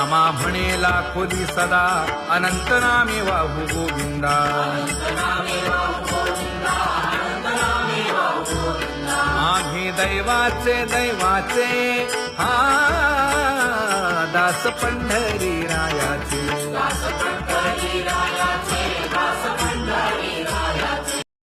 नामा म्हणे लाखोली सदा. अनंत नामे वाहू गोविंदा. आम्ही दैवाचे दैवाचे. हा दास पंढरी रायाचे.